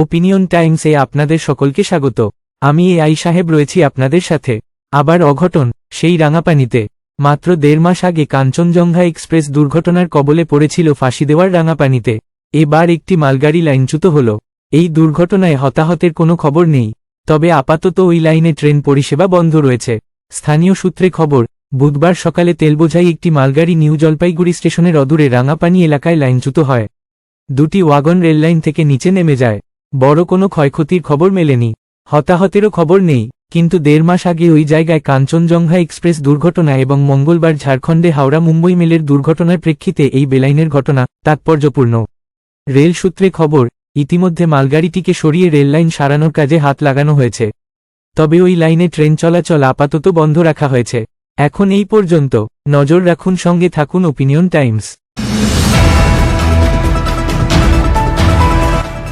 Opinion টাইমসে আপনাদের সকলকে স্বাগত। আমি এ আই সাহেব রয়েছি আপনাদের সাথে। আবার অঘটন, সেই রাঙাপানিতে। মাত্র দেড় মাস আগে কাঞ্চনজঙ্ঘা এক্সপ্রেস দুর্ঘটনার কবলে পড়েছিল ফাঁসি দেওয়ার রাঙাপানিতে। এবার একটি মালগাড়ি লাইনচ্যুত হল। এই দুর্ঘটনায় হতাহতের কোনো খবর নেই। তবে আপাতত ওই লাইনে ট্রেন পরিষেবা বন্ধ রয়েছে। স্থানীয় সূত্রে খবর, বুধবার সকালে তেলবোঝাই একটি মালগাড়ি নিউ জলপাইগুড়ি স্টেশনের অদূরে রাঙাপানি এলাকায় লাইনচ্যুত হয়। দুটি ওয়াগন রেললাইন থেকে নিচে নেমে যায়। বড় কোনো ক্ষয়ক্ষতির খবর মেলেনি। হতাহতেরও খবর নেই, কিন্তু দেড় মাস আগে ওই জায়গায় কাঞ্চনজঙ্ঘা এক্সপ্রেস দুর্ঘটনা এবং মঙ্গলবার ঝাড়খণ্ডে হাওড়া মুম্বই মেলের দুর্ঘটনার প্রেক্ষিতে এই বেলাইনের ঘটনা তাৎপর্যপূর্ণ। রেল সূত্রে খবর, ইতিমধ্যে মালগাড়িটিকে সরিয়ে রেললাইন সারানোর কাজে হাত লাগানো হয়েছে। তবে ওই লাইনে ট্রেন চলাচল আপাতত বন্ধ রাখা হয়েছে। এখন এই পর্যন্ত নজর রাখুন সঙ্গে থাকুন ওপিনিয়ন টাইমস।